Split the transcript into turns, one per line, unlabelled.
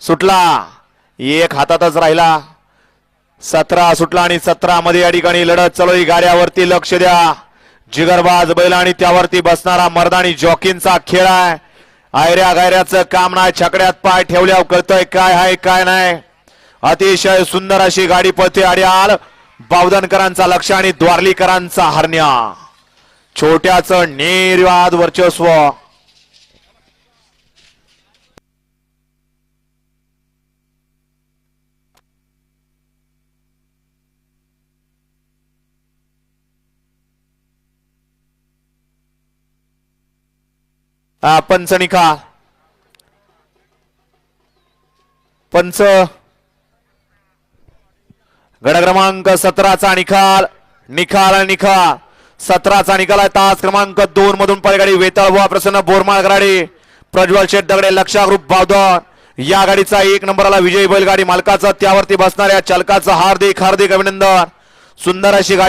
सुटला. एक हातातच राहिला. सतरा सुटला आणि सतरा मध्ये या ठिकाणी लढत चालू गाड्यावरती लक्ष द्या. जिगरबाज बैल आणि त्यावरती बसणारा मर्दानी जॉकींचा खेळ आहे. आयऱ्या गायऱ्याचं काम नाही. छकड्यात पाय ठेवल्यावर कळतंय काय आहे काय नाही. अतिशय सुंदर अशी गाडी पळते आड्याल. बावधनकरांचा लक्ष आणि द्वारलीकरांचा हरण्या. छोट्याचं निर्वाद वर्चस्व. हा, पंच निकाल पंच. गड क्रमांक सतराचा निकाल निकाल निकाल सतराचा निकाल आहे. तास क्रमांक दोन मधून पलगाडी वेताळबुवा प्रसन्न बोरमाळ गाडी प्रज्वल शेठ दगडे लक्षा ग्रुप बावधन. या गाडीचा एक नंबरला विजयी बैलगाडी. मालकाचा त्यावरती बसणाऱ्या चालकाचं हार्दिक हार्दिक अभिनंदन. सुंदर अशी गाडी